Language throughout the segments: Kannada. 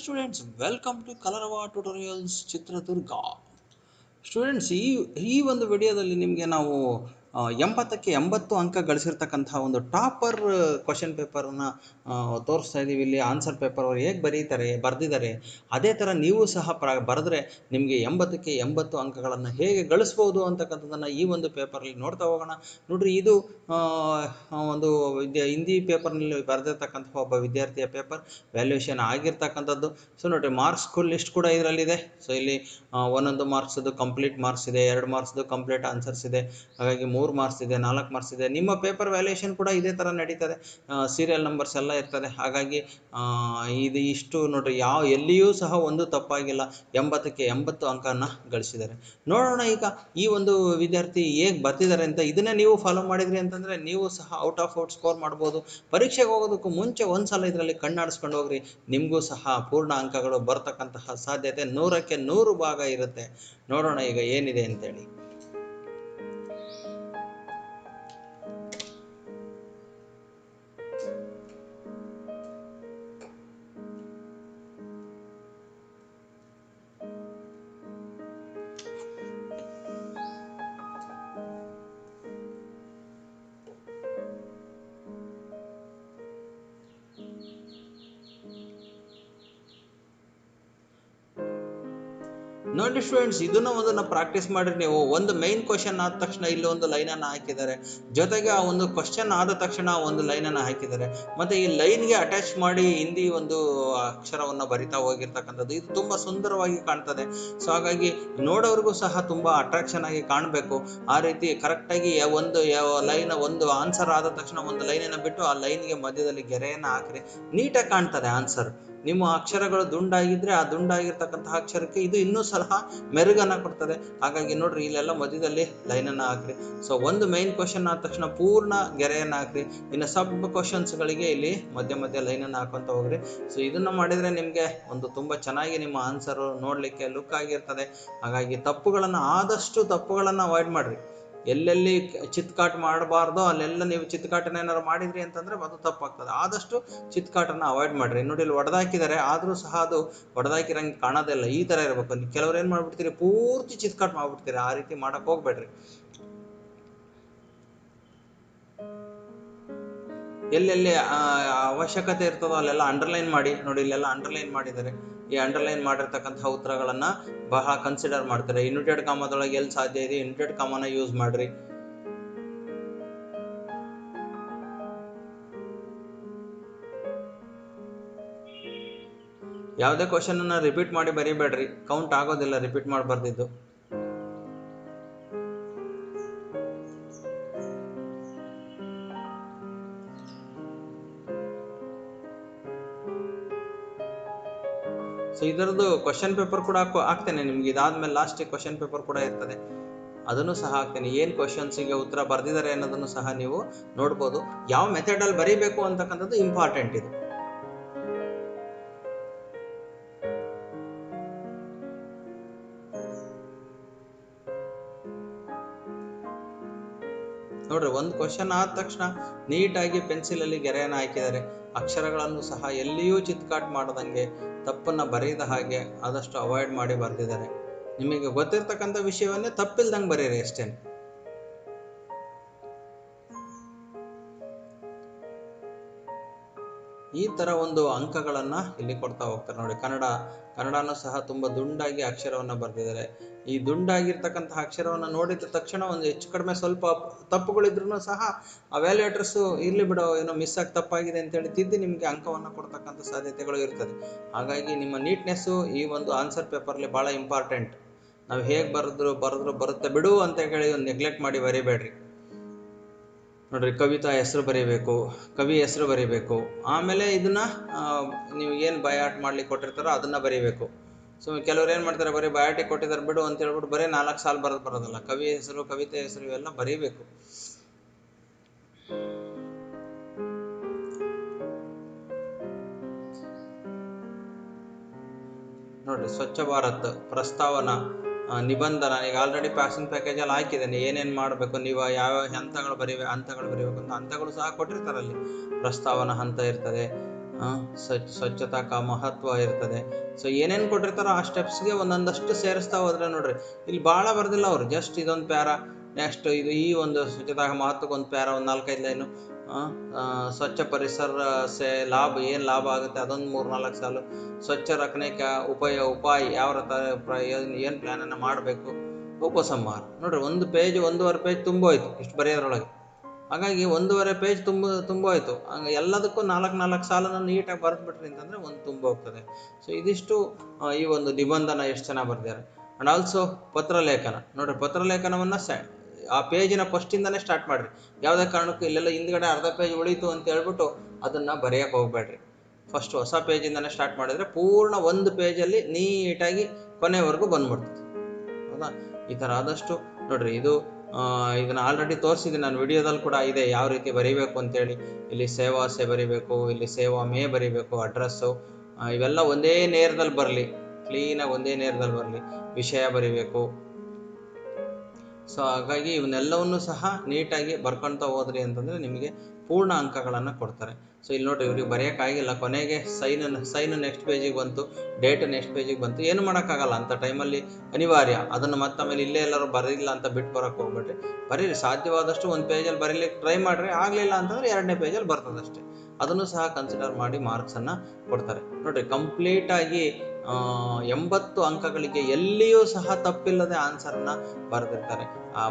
Students welcome to Kalarava tutorials Chitradurga students ಈ ಈ ಒಂದು ವಿಡಿಯೋದಲ್ಲಿ ನಿಮಗೆ ನಾವು ಎಂಬತ್ತಕ್ಕೆ ಎಂಬತ್ತು ಅಂಕ ಗಳಿಸಿರ್ತಕ್ಕಂತಹ ಒಂದು ಟಾಪರ್ ಕ್ವಶನ್ ಪೇಪರನ್ನು ತೋರಿಸ್ತಾ ಇದ್ದೀವಿ ಇಲ್ಲಿ. ಆನ್ಸರ್ ಪೇಪರ್ ಅವ್ರು ಹೇಗೆ ಬರೀತಾರೆ, ಬರೆದಿದ್ದಾರೆ. ಅದೇ ಥರ ನೀವು ಸಹ ಪ್ರ, ಬರೆದ್ರೆ ನಿಮಗೆ ಎಂಬತ್ತಕ್ಕೆ ಎಂಬತ್ತು ಅಂಕಗಳನ್ನು ಹೇಗೆ ಗಳಿಸ್ಬೋದು ಅಂತಕ್ಕಂಥದ್ದನ್ನು ಈ ಒಂದು ಪೇಪರಲ್ಲಿ ನೋಡ್ತಾ ಹೋಗೋಣ. ನೋಡ್ರಿ, ಇದು ಒಂದು ವಿದ್ಯಾ, ಹಿಂದಿ ಪೇಪರ್ನಲ್ಲಿ ಬರೆದಿರ್ತಕ್ಕಂಥ ಒಬ್ಬ ವಿದ್ಯಾರ್ಥಿಯ ಪೇಪರ್ ವ್ಯಾಲ್ಯೂಯೇಷನ್ ಆಗಿರ್ತಕ್ಕಂಥದ್ದು. ಸೊ ನೋಡಿರಿ ಮಾರ್ಕ್ಸ್ ಲಿಸ್ಟ್ ಕೂಡ ಇದರಲ್ಲಿದೆ. ಸೊ ಇಲ್ಲಿ ಒಂದೊಂದು ಮಾರ್ಕ್ಸದು ಕಂಪ್ಲೀಟ್ ಮಾರ್ಕ್ಸ್ ಇದೆ, ಎರಡು ಮಾರ್ಕ್ಸ್ದು ಕಂಪ್ಲೀಟ್ ಆನ್ಸರ್ಸ್ ಇದೆ. ಹಾಗಾಗಿ ಮೂರು ಮಾರ್ಕ್ಸ್ ಇದೆ, ನಾಲ್ಕು ಮಾರ್ಕ್ಸ್ ಇದೆ. ನಿಮ್ಮ ಪೇಪರ್ ವ್ಯಾಲ್ಯೂಯೇಷನ್ ಕೂಡ ಇದೇ ಥರ ನಡೀತದೆ. ಸೀರಿಯಲ್ ನಂಬರ್ಸ್ ಎಲ್ಲ ಇರ್ತದೆ. ಹಾಗಾಗಿ ಇದು ಇಷ್ಟು ನೋಡ್ರಿ ಯಾವ ಎಲ್ಲಿಯೂ ಸಹ ಒಂದು ತಪ್ಪಾಗಿಲ್ಲ. ಎಂಬತ್ತಕ್ಕೆ ಎಂಬತ್ತು ಅಂಕನ ಗಳಿಸಿದ್ದಾರೆ. ನೋಡೋಣ ಈಗ ಈ ಒಂದು ವಿದ್ಯಾರ್ಥಿ ಹೇಗೆ ಬರ್ತಿದ್ದಾರೆ ಅಂತ. ಇದನ್ನೇ ನೀವು ಫಾಲೋ ಮಾಡಿದ್ರಿ ಅಂತಂದರೆ ನೀವು ಸಹ ಔಟ್ ಆಫ್ ಔಟ್ ಸ್ಕೋರ್ ಮಾಡ್ಬೋದು. ಪರೀಕ್ಷೆಗೆ ಹೋಗೋದಕ್ಕೂ ಮುಂಚೆ ಒಂದು ಸಲ ಇದರಲ್ಲಿ ಕಣ್ಣಾಡಿಸ್ಕೊಂಡು ಹೋಗ್ರಿ. ನಿಮಗೂ ಸಹ ಪೂರ್ಣ ಅಂಕಗಳು ಬರ್ತಕ್ಕಂತಹ ಸಾಧ್ಯತೆ ನೂರಕ್ಕೆ ನೂರು ಭಾಗ ಇರುತ್ತೆ. ನೋಡೋಣ ಈಗ ಏನಿದೆ ಅಂತೇಳಿ. ನೋಡಿ ಸ್ಟೂಡೆಂಟ್ಸ್ ಇದನ್ನ ಒಂದನ್ನ ಪ್ರಾಕ್ಟೀಸ್ ಮಾಡಿರಿ ನೀವು. ಒಂದು ಮೈನ್ ಕ್ವಶನ್ ಆದ ತಕ್ಷಣ ಇಲ್ಲಿ ಒಂದು ಲೈನನ್ನು ಹಾಕಿದ್ದಾರೆ. ಜೊತೆಗೆ ಆ ಒಂದು ಕ್ವಶನ್ ಆದ ತಕ್ಷಣ ಒಂದು ಲೈನನ್ನು ಹಾಕಿದ್ದಾರೆ. ಮತ್ತೆ ಈ ಲೈನ್ಗೆ ಅಟ್ಯಾಚ್ ಮಾಡಿ ಹಿಂದಿ ಒಂದು ಅಕ್ಷರವನ್ನು ಬರಿತಾ ಹೋಗಿರ್ತಕ್ಕಂಥದ್ದು. ಇದು ತುಂಬಾ ಸುಂದರವಾಗಿ ಕಾಣ್ತದೆ. ಸೊ ಹಾಗಾಗಿ ನೋಡೋರಿಗೂ ಸಹ ತುಂಬಾ ಅಟ್ರಾಕ್ಷನ್ ಆಗಿ ಕಾಣಬೇಕು. ಆ ರೀತಿ ಕರೆಕ್ಟಾಗಿ ಒಂದು ಲೈನ್ ಒಂದು ಆನ್ಸರ್ ಆದ ತಕ್ಷಣ ಒಂದು ಲೈನನ್ನು ಬಿಟ್ಟು ಆ ಲೈನ್ಗೆ ಮಧ್ಯದಲ್ಲಿ ಗೆರೆಯನ್ನು ಹಾಕ್ರಿ. ನೀಟಾಗಿ ಕಾಣ್ತದೆ ಆನ್ಸರ್ ನಿಮ್ಮ ಅಕ್ಷರಗಳು ದುಂಡಾಗಿದ್ರೆ ಆ ದುಂಡಾಗಿರ್ತಕ್ಕಂತಹ ಅಕ್ಷರಕ್ಕೆ ಇದು ಇನ್ನೂ ಸಹ ಮೆರುಗನ್ನ ಕೊಡ್ತದೆ. ಹಾಗಾಗಿ ನೋಡ್ರಿ, ಇಲ್ಲೆಲ್ಲ ಮಧ್ಯದಲ್ಲಿ ಲೈನನ್ನು ಹಾಕ್ರಿ. ಸೊ ಒಂದು ಮೈನ್ ಕ್ವಶನ್ ಆದ ತಕ್ಷಣ ಪೂರ್ಣ ಗೆರೆಯನ್ನು ಹಾಕ್ರಿ. ಇನ್ನು ಸಬ್ ಕ್ವಶನ್ಸ್ಗಳಿಗೆ ಇಲ್ಲಿ ಮಧ್ಯ ಮಧ್ಯ ಲೈನನ್ನು ಹಾಕೊಂತ ಹೋಗ್ರಿ. ಸೊ ಇದನ್ನ ಮಾಡಿದ್ರೆ ನಿಮಗೆ ಒಂದು ತುಂಬ ಚೆನ್ನಾಗಿ ನಿಮ್ಮ ಆನ್ಸರು ನೋಡಲಿಕ್ಕೆ ಲುಕ್ ಆಗಿರ್ತದೆ. ಹಾಗಾಗಿ ತಪ್ಪುಗಳನ್ನು, ಆದಷ್ಟು ತಪ್ಪುಗಳನ್ನು ಅವಾಯ್ಡ್ ಮಾಡ್ರಿ. ಎಲ್ಲೆಲ್ಲಿ ಚಿತ್ಕಾಟ್ ಮಾಡಬಾರ್ದೋ, ಅಲ್ಲೆಲ್ಲ ನೀವು ಚಿತ್ಕಾಟನ ಏನಾದ್ರು ಮಾಡಿದ್ರಿ ಅಂತಂದ್ರೆ ಅದು ತಪ್ಪಾಗ್ತದೆ. ಆದಷ್ಟು ಚಿತ್ಕಾಟನ ಅವಾಯ್ಡ್ ಮಾಡ್ರಿ. ನೋಡಿ, ಇಲ್ಲಿ ಹೊಡೆದಾಕಿದ್ದಾರೆ ಆದರೂ ಸಹ ಅದು ಹೊಡೆದಾಕಿರಂಗೆ ಕಾಣೋದಿಲ್ಲ. ಈ ಥರ ಇರಬೇಕು. ಕೆಲವ್ರು ಏನು ಮಾಡ್ಬಿಡ್ತೀರಿ? ಪೂರ್ತಿ ಚಿತ್ಕಾಟ್ ಮಾಡ್ಬಿಡ್ತೀರಿ. ಆ ರೀತಿ ಮಾಡಕ್ ಹೋಗ್ಬೇಡ್ರಿ. ಎಲ್ಲೆಲ್ಲಿ ಅವಶ್ಯಕತೆ ಇರ್ತದೋ ಅಲ್ಲೆಲ್ಲ ಅಂಡರ್ಲೈನ್ ಮಾಡಿ. ನೋಡಿ, ಇಲ್ಲೆಲ್ಲ ಅಂಡರ್ಲೈನ್ ಮಾಡಿದ್ದಾರೆ. ಈ ಅಂಡರ್ಲೈನ್ ಮಾಡಿರ್ತಕ್ಕಂತಹ ಉತ್ತರಗಳನ್ನ ಬಹಳ ಕನ್ಸಿಡರ್ ಮಾಡ್ತಾರೆ. ಯುನಿಟೆಡ್ ಕಾಮದೊಳಗೆ ಎಲ್ಲಿ ಸಾಧ್ಯ ಇದೆ? ಯುನಿಟೆಡ್ ಕಾಮನ ಯೂಸ್ ಮಾಡ್ರಿ. ಯಾವುದೇ ಕ್ವಶನ್ ರಿಪೀಟ್ ಮಾಡಿ ಬರೀಬೇಡ್ರಿ. ಕೌಂಟ್ ಆಗೋದಿಲ್ಲ ರಿಪೀಟ್ ಮಾಡಿ ಸೊ ಇದರದ್ದು ಕ್ವಶನ್ ಪೇಪರ್ ಕೂಡ ಹಾಕೋ- ಹಾಕ್ತೇನೆ ನಿಮ್ಗೆ. ಇದಾದ್ಮೇಲೆ ಲಾಸ್ಟ್ ಕ್ವಶನ್ ಪೇಪರ್ ಕೂಡ ಇರ್ತದೆ. ಅದನ್ನು ಸಹ ಹಾಕ್ತೇನೆ. ಏನು ಕ್ವಶನ್ಸಿಗೆ ಉತ್ತರ ಬರ್ದಿದ್ದಾರೆ ಅನ್ನೋದನ್ನು ಸಹ ನೀವು ನೋಡ್ಬೋದು. ಯಾವ ಮೆಥಡಲ್ಲಿ ಬರೀಬೇಕು ಅಂತಕ್ಕಂಥದ್ದು ಇಂಪಾರ್ಟೆಂಟ್ ಇದು. ಕ್ವಶನ್ ಆದ ತಕ್ಷಣ ನೀಟಾಗಿ ಪೆನ್ಸಿಲಲ್ಲಿ ಗೆರೆಯನ್ನು ಹಾಕಿದ್ದಾರೆ. ಅಕ್ಷರಗಳನ್ನು ಸಹ ಎಲ್ಲಿಯೂ ಚಿತ್ಕಾಟ್ ಮಾಡದಂಗೆ ತಪ್ಪನ್ನ ಬರೆಯದ ಹಾಗೆ ಆದಷ್ಟು ಅವಾಯ್ಡ್ ಮಾಡಿ ಬರೆದಿದ್ದಾರೆ. ನಿಮಗೆ ಗೊತ್ತಿರ್ತಕ್ಕಂಥ ವಿಷಯವನ್ನೇ ತಪ್ಪಿಲ್ದಂಗೆ ಬರೀರಿ ಅಷ್ಟೇ. ಈ ತರ ಒಂದು ಅಂಕಗಳನ್ನ ಇಲ್ಲಿ ಕೊಡ್ತಾ ಹೋಗ್ತಾರೆ ನೋಡಿ. ಕನ್ನಡ, ಕನ್ನಡನೂ ಸಹ ತುಂಬಾ ದುಂಡಾಗಿ ಅಕ್ಷರವನ್ನ ಬರೆದಿದ್ದಾರೆ. ಈ ದುಂಡಾಗಿರ್ತಕ್ಕಂತಹ ಅಕ್ಷರವನ್ನ ನೋಡಿದ ತಕ್ಷಣ ಒಂದು ಹೆಚ್ಚು ಕಡಿಮೆ ಸ್ವಲ್ಪ ತಪ್ಪುಗಳಿದ್ರು ಸಹ ಆ ವ್ಯಾಲ್ಯೂಟರ್ಸ್ ಇರ್ಲಿ ಬಿಡೋ, ಏನೋ ಮಿಸ್ ಆಗಿ ತಪ್ಪಾಗಿದೆ ಅಂತೇಳಿ ತಿದ್ದಿ ನಿಮಗೆ ಅಂಕವನ್ನ ಕೊಡ್ತಕ್ಕಂಥ ಸಾಧ್ಯತೆಗಳು ಇರ್ತದೆ. ಹಾಗಾಗಿ ನಿಮ್ಮ ನೀಟ್ನೆಸ್ಸು ಈ ಒಂದು ಆನ್ಸರ್ ಪೇಪರ್ಲಿ ಬಹಳ ಇಂಪಾರ್ಟೆಂಟ್ ನಾವು ಹೇಗೆ ಬರೆದ್ರು ಬರೆದ್ರು ಬರುತ್ತೆ ಬಿಡು ಅಂತ ಹೇಳಿ ಒಂದು ನೆಗ್ಲೆಕ್ಟ್ ಮಾಡಿ ಬರಿಬೇಡ್ರಿ. ನೋಡ್ರಿ ಕವಿತಾ ಹೆಸರು ಬರೀಬೇಕು, ಕವಿ ಹೆಸರು ಬರೀಬೇಕು. ಆಮೇಲೆ ಇದನ್ನ ನೀವು ಏನು ಬಯಾಟ್ ಮಾಡ್ಲಿಕ್ಕೆ ಕೊಟ್ಟಿರ್ತಾರೋ ಅದನ್ನ ಬರೀಬೇಕು. ಸೊ ಕೆಲವ್ರು ಏನು ಮಾಡ್ತಾರೆ, ಬರೀ ಬಯಾಟಿಕ್ ಕೊಟ್ಟಿದ್ದಾರೆ ಬಿಡು ಅಂತ ಹೇಳ್ಬಿಟ್ಟು ಬರೀ ನಾಲ್ಕು ಸಾಲ ಬರೋದು ಬರೋದಲ್ಲ, ಕವಿ ಹೆಸರು, ಕವಿತೆ ಹೆಸರು ಇವೆಲ್ಲ ಬರೀಬೇಕು. ನೋಡ್ರಿ ಸ್ವಚ್ಛ ಭಾರತ್ ಪ್ರಸ್ತಾವನಾ. ನಿಬಂಧನ, ಈಗ ಆಲ್ರೆಡಿ ಪ್ಯಾಕೇಜ್ ಅಲ್ಲಿ ಹಾಕಿದ್ದೇನೆ ಏನೇನು ಮಾಡಬೇಕು, ನೀವು ಯಾವ ಹಂತಗಳು ಬರೀ ಹಂತಗಳು ಬರೀಬೇಕು ಅಂತ ಹಂತಗಳು ಸಹ ಕೊಟ್ಟಿರ್ತಾರೆ ಅಲ್ಲಿ. ಪ್ರಸ್ತಾವನಾ ಹಂತ ಇರ್ತದೆ ಸ್ವಚ್ಛತಾ ಕಾ ಮಹತ್ವ ಇರ್ತದೆ. ಸೊ ಏನೇನು ಕೊಟ್ಟಿರ್ತಾರೋ ಆ ಸ್ಟೆಪ್ಸ್ಗೆ ಒಂದೊಂದಷ್ಟು ಸೇರಿಸ್ತಾ ಹೋದ್ರೆ ನೋಡ್ರಿ, ಇಲ್ಲಿ ಭಾಳ ಬರ್ದಿಲ್ಲ ಅವರು. ಜಸ್ಟ್ ಇದೊಂದು ಪ್ಯಾರ ನೆಕ್ಸ್ಟ್ ಇದು ಈ ಒಂದು ಸ್ವಚ್ಛತಾ ಮಹತ್ವಕ್ಕೆ ಒಂದು ಪ್ಯಾರ, ಒಂದು ನಾಲ್ಕೈದು ಲೈನು. ಸ್ವಚ್ಛ ಪರಿಸರ ಸೆ ಲಾಭ, ಏನು ಲಾಭ ಆಗುತ್ತೆ ಅದೊಂದು ಮೂರು ನಾಲ್ಕು ಸಾಲು ಸ್ವಚ್ಛ ರಕ್ಷಣೆ ಉಪಾಯ ಉಪಾಯ ಯಾವ ಥರ ಏನು ಪ್ಲ್ಯಾನನ್ನು ಮಾಡಬೇಕು? ಉಪಸಂಹಾರ. ನೋಡ್ರಿ, ಒಂದು ಪೇಜ್ ಒಂದೂವರೆ ಪೇಜ್ ತುಂಬೋಯ್ತು ಇಷ್ಟು ಬರೆಯೋದ್ರೊಳಗೆ. ಹಾಗಾಗಿ ಒಂದೂವರೆ ಪೇಜ್ ತುಂಬ ತುಂಬೋಯ್ತು ಹಂಗೆ ಎಲ್ಲದಕ್ಕೂ ನಾಲ್ಕು ನಾಲ್ಕು ಸಾಲನ್ನು ನೀಟಾಗಿ ಬರೆದ್ಬಿಟ್ರಿ ಅಂತಂದರೆ ಒಂದು ತುಂಬ ಹೋಗ್ತದೆ. ಸೊ ಇದಿಷ್ಟು ಈ ಒಂದು ನಿಬಂಧನ ಎಷ್ಟು ಚೆನ್ನಾಗಿ ಬರ್ದಿದ್ದಾರೆ. ಆ್ಯಂಡ್ ಆಲ್ಸೋ ಪತ್ರಲೇಖನ. ನೋಡ್ರಿ, ಪತ್ರಲೇಖನವನ್ನು ಸ ಆ ಪೇಜಿನ ಫಸ್ಟಿಂದನೇ ಸ್ಟಾರ್ಟ್ ಮಾಡಿರಿ. ಯಾವುದೇ ಕಾರಣಕ್ಕೂ ಇಲ್ಲೆಲ್ಲ ಹಿಂದ್ಗಡೆ ಅರ್ಧ ಪೇಜ್ ಉಳಿತು ಅಂತ ಹೇಳ್ಬಿಟ್ಟು ಅದನ್ನು ಬರೆಯಕ್ಕೆ ಹೋಗಬೇಡ್ರಿ. ಫಸ್ಟ್ ಹೊಸ ಪೇಜಿಂದನೇ ಸ್ಟಾರ್ಟ್ ಮಾಡಿದ್ರೆ ಪೂರ್ಣ ಒಂದು ಪೇಜಲ್ಲಿ ನೀಟಾಗಿ ಕೊನೆವರೆಗೂ ಬಂದ್ಬಿಡ್ತದೆ. ಹೌದಾ? ಈ ಥರ ಆದಷ್ಟು ನೋಡ್ರಿ, ಇದು ಇದನ್ನು ಆಲ್ರೆಡಿ ತೋರಿಸಿದ್ದೀನಿ, ನಾನು ವಿಡಿಯೋದಲ್ಲಿ ಕೂಡ ಇದೆ ಯಾವ ರೀತಿ ಬರೀಬೇಕು ಅಂತೇಳಿ. ಇಲ್ಲಿ ಸೇವಾ ಸೆ ಬರೀಬೇಕು, ಇಲ್ಲಿ ಸೇವಾ ಮೇ ಬರಿಬೇಕು, ಅಡ್ರೆಸ್ಸು ಇವೆಲ್ಲ ಒಂದೇ ನೇರದಲ್ಲಿ ಬರಲಿ. ಕ್ಲೀನಾಗಿ ಒಂದೇ ನೇರದಲ್ಲಿ ಬರಲಿ. ವಿಷಯ ಬರೀಬೇಕು ಸೊ ಹಾಗಾಗಿ ಇವನ್ನೆಲ್ಲವನ್ನು ಸಹ ನೀಟಾಗಿ ಬರ್ಕೊಳ್ತಾ ಹೋದ್ರಿ ಅಂತಂದರೆ ನಿಮಗೆ ಪೂರ್ಣ ಅಂಕಗಳನ್ನು ಕೊಡ್ತಾರೆ. ಸೊ ಇಲ್ಲಿ ನೋಡ್ರಿ ಇವ್ರಿಗೆ ಬರೆಯೋಕ್ಕಾಗಿಲ್ಲ ಕೊನೆಗೆ ಸೈನ್ ಸೈನ್ ನೆಕ್ಸ್ಟ್ ಪೇಜಿಗೆ ಬಂತು ಡೇಟ್ ನೆಕ್ಸ್ಟ್ ಪೇಜಿಗೆ ಬಂತು. ಏನು ಮಾಡೋಕ್ಕಾಗಲ್ಲ ಅಂತ ಟೈಮಲ್ಲಿ ಅನಿವಾರ್ಯ. ಅದನ್ನು ಮತ್ತೆ ಆಮೇಲೆ ಇಲ್ಲೇ ಎಲ್ಲರೂ ಬರಲಿಲ್ಲ ಅಂತ ಬಿಟ್ಟು ಬರೋಕ್ಕೆ ಹೋಗ್ಬೇಡ್ರಿ. ಬರೀರಿ, ಸಾಧ್ಯವಾದಷ್ಟು ಒಂದು ಪೇಜಲ್ಲಿ ಬರೀಲಿಕ್ಕೆ ಟ್ರೈ ಮಾಡಿರಿ. ಆಗಲಿಲ್ಲ ಅಂತಂದರೆ ಎರಡನೇ ಪೇಜಲ್ಲಿ ಬರ್ತದಷ್ಟೇ. ಅದನ್ನು ಸಹ ಕನ್ಸಿಡರ್ ಮಾಡಿ ಮಾರ್ಕ್ಸನ್ನು ಕೊಡ್ತಾರೆ. ನೋಡಿರಿ ಕಂಪ್ಲೀಟಾಗಿ ಎಂಬತ್ತು ಅಂಕಗಳಿಗೆ ಎಲ್ಲಿಯೂ ಸಹ ತಪ್ಪಿಲ್ಲದೆ ಆನ್ಸರ್ನ ಬರೆದಿರ್ತಾರೆ.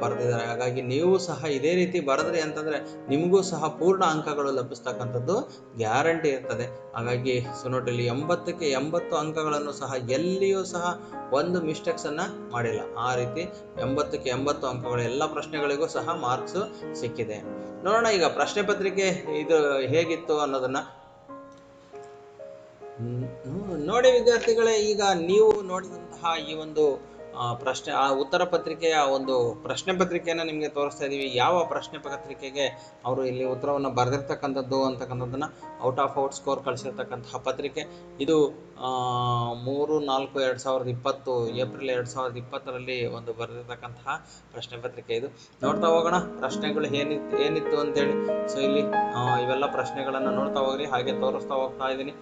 ಬರೆದಿದ್ದಾರೆ. ಹಾಗಾಗಿ ನೀವು ಸಹ ಇದೇ ರೀತಿ ಬರೆದ್ರಿ ಅಂತಂದರೆ ನಿಮಗೂ ಸಹ ಪೂರ್ಣ ಅಂಕಗಳು ಲಭಿಸ್ತಕ್ಕಂಥದ್ದು ಗ್ಯಾರಂಟಿ ಇರ್ತದೆ. ಹಾಗಾಗಿ ಸೊ ನೋಡ್ರಿ ಇಲ್ಲಿ ಎಂಬತ್ತಕ್ಕೆ ಎಂಬತ್ತು ಅಂಕಗಳನ್ನು ಸಹ ಎಲ್ಲಿಯೂ ಸಹ ಒಂದು ಮಿಸ್ಟೇಕ್ಸನ್ನು ಮಾಡಿಲ್ಲ. ಆ ರೀತಿ ಎಂಬತ್ತಕ್ಕೆ ಎಂಬತ್ತು ಅಂಕಗಳು ಎಲ್ಲ ಪ್ರಶ್ನೆಗಳಿಗೂ ಸಹ ಮಾರ್ಕ್ಸು ಸಿಕ್ಕಿದೆ. ನೋಡೋಣ ಈಗ ಪ್ರಶ್ನೆ ಪತ್ರಿಕೆ ಇದು ಹೇಗಿತ್ತು ಅನ್ನೋದನ್ನ. ನೋಡಿ ವಿದ್ಯಾರ್ಥಿಗಳೇ, ಈಗ ನೀವು ನೋಡಿದಂತಹ ಈ ಒಂದು ಪ್ರಶ್ನೆ, ಆ ಉತ್ತರ ಪತ್ರಿಕೆಯ ಒಂದು ಪ್ರಶ್ನೆ ಪತ್ರಿಕೆಯನ್ನು ನಿಮಗೆ ತೋರಿಸ್ತಾ ಇದ್ದೀವಿ ಯಾವ ಪ್ರಶ್ನೆ ಪತ್ರಿಕೆಗೆ ಅವರು ಇಲ್ಲಿ ಉತ್ತರವನ್ನು ಬರೆದಿರ್ತಕ್ಕಂಥದ್ದು ಅಂತಕ್ಕಂಥದ್ದನ್ನು ಔಟ್ ಆಫ್ ಔಟ್ ಸ್ಕೋರ್ ಕಳಿಸಿರ್ತಕ್ಕಂತಹ ಪತ್ರಿಕೆ. ಇದು ಮೂರು, ನಾಲ್ಕು, ಎರಡು ಸಾವಿರದ ಇಪ್ಪತ್ತು, ಏಪ್ರಿಲ್ ಎರಡು ಸಾವಿರದ ಇಪ್ಪತ್ತರಲ್ಲಿ ಒಂದು ಬರೆದಿರ್ತಕ್ಕಂತಹ ಪ್ರಶ್ನೆ ಪತ್ರಿಕೆ ಇದು. ನೋಡ್ತಾ ಹೋಗೋಣ, ಪ್ರಶ್ನೆಗಳು ಏನಿತ್ತು ಏನಿತ್ತು ಅಂತೇಳಿ. ಸೊ ಇಲ್ಲಿ ಇವೆಲ್ಲ ಪ್ರಶ್ನೆಗಳನ್ನು ನೋಡ್ತಾ ಹೋಗ್ರಿ, ಹಾಗೆ ತೋರಿಸ್ತಾ ಹೋಗ್ತಾ ಇದ್ದೀನಿ.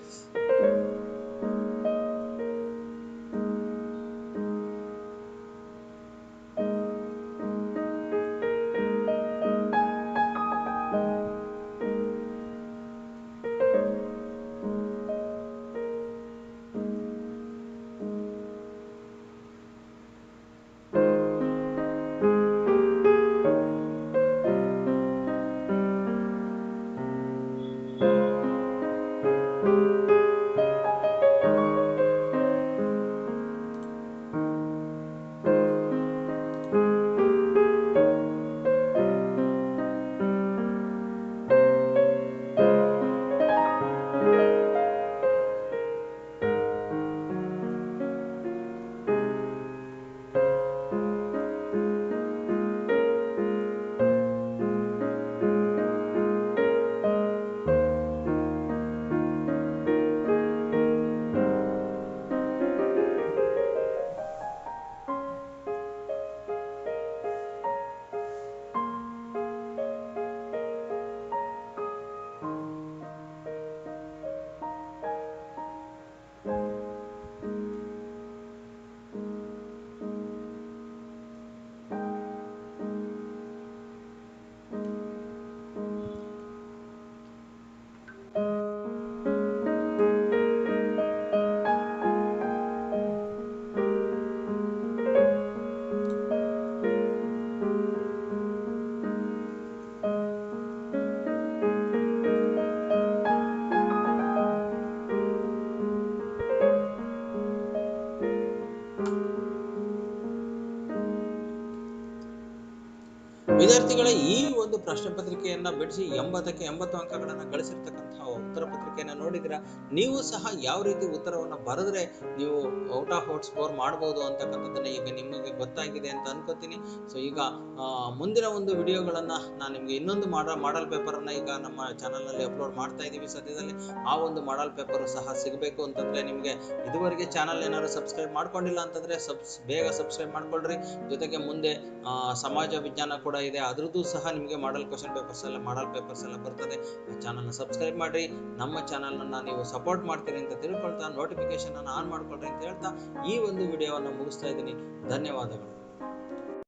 ವಿದ್ಯಾರ್ಥಿಗಳ ಈ ಒಂದು ಪ್ರಶ್ನೆ ಪತ್ರಿಕೆಯನ್ನ ಬಿಡಿಸಿ ಎಂಬತ್ತಕ್ಕೆ ಎಂಬತ್ತು ಅಂಕಗಳನ್ನ ಗಳಿಸಿರ್ತಕ್ಕಂತಹ ಉತ್ತರ ಪತ್ರಿಕೆಯನ್ನ ನೋಡಿದ್ರ ನೀವು ಸಹ ಯಾವ ರೀತಿ ಉತ್ತರವನ್ನ ಬರೆದ್ರೆ ನೀವು ಔಟ್ ಆಫ್ ಔಟ್ ಸ್ಕೋರ್ ಮಾಡಬಹುದು ಅಂತಕ್ಕಂಥದ್ದನ್ನ ಈಗ ನಿಮಗೆ ಗೊತ್ತಾಗಿದೆ ಅಂತ ಅನ್ಕೋತೀನಿ. ಸೊ ಈಗ ಮುಂದಿನ ಒಂದು ವಿಡಿಯೋಗಳನ್ನ ನಾನು ನಿಮಗೆ ಇನ್ನೊಂದು ಮಾಡ, ಮಾಡಲ್ ಅನ್ನ ಈಗ ನಮ್ಮ ಚಾನಲ್ನಲ್ಲಿ ಅಪ್ಲೋಡ್ ಮಾಡ್ತಾ ಇದ್ದೀವಿ ಸದ್ಯದಲ್ಲಿ. ಆ ಒಂದು ಮಾಡಲ್ ಪೇಪರ್ ಸಹ ಸಿಗಬೇಕು ಅಂತಂದ್ರೆ ನಿಮಗೆ ಇದುವರೆಗೆ ಚಾನಲ್ ಏನಾದ್ರು ಸಬ್ಸ್ಕ್ರೈಬ್ ಮಾಡ್ಕೊಂಡಿಲ್ಲ ಅಂತಂದ್ರೆ ಸಬ್ಸ್ ಬೇಗ ಸಬ್ಸ್ಕ್ರೈಬ್ ಮಾಡ್ಕೊಳ್ರಿ. ಜೊತೆಗೆ ಮುಂದೆ ಸಮಾಜ ವಿಜ್ಞಾನ ಕೂಡ ಇದೆ. ಅದ್ರದ್ದು ಸಹ ನಿಮಗೆ ಮಾಡಲ್ ಕ್ವಶನ್ ಪೇಪರ್ಸ್ ಎಲ್ಲ, ಮಾಡಲ್ ಪೇಪರ್ಸ್ ಎಲ್ಲ ಬರ್ತದೆ. ಚಾನಲ್ನ ಸಬ್ಸ್ಕ್ರೈಬ್ ಮಾಡಿರಿ. ನಮ್ಮ ಚಾನಲ್ನ ನೀವು ಸಪೋರ್ಟ್ ಮಾಡ್ತೀರಿ ಅಂತ ತಿಳ್ಕೊಳ್ತಾ ನೋಟಿಫಿಕೇಶನ್ ಆನ್ ಮಾಡ್ಕೊಳ್ರಿ ಅಂತ ಹೇಳ್ತಾ ಈ ಒಂದು ವಿಡಿಯೋವನ್ನು ಮುಗಿಸ್ತಾ ಇದ್ದೀನಿ. ಧನ್ಯವಾದಗಳು.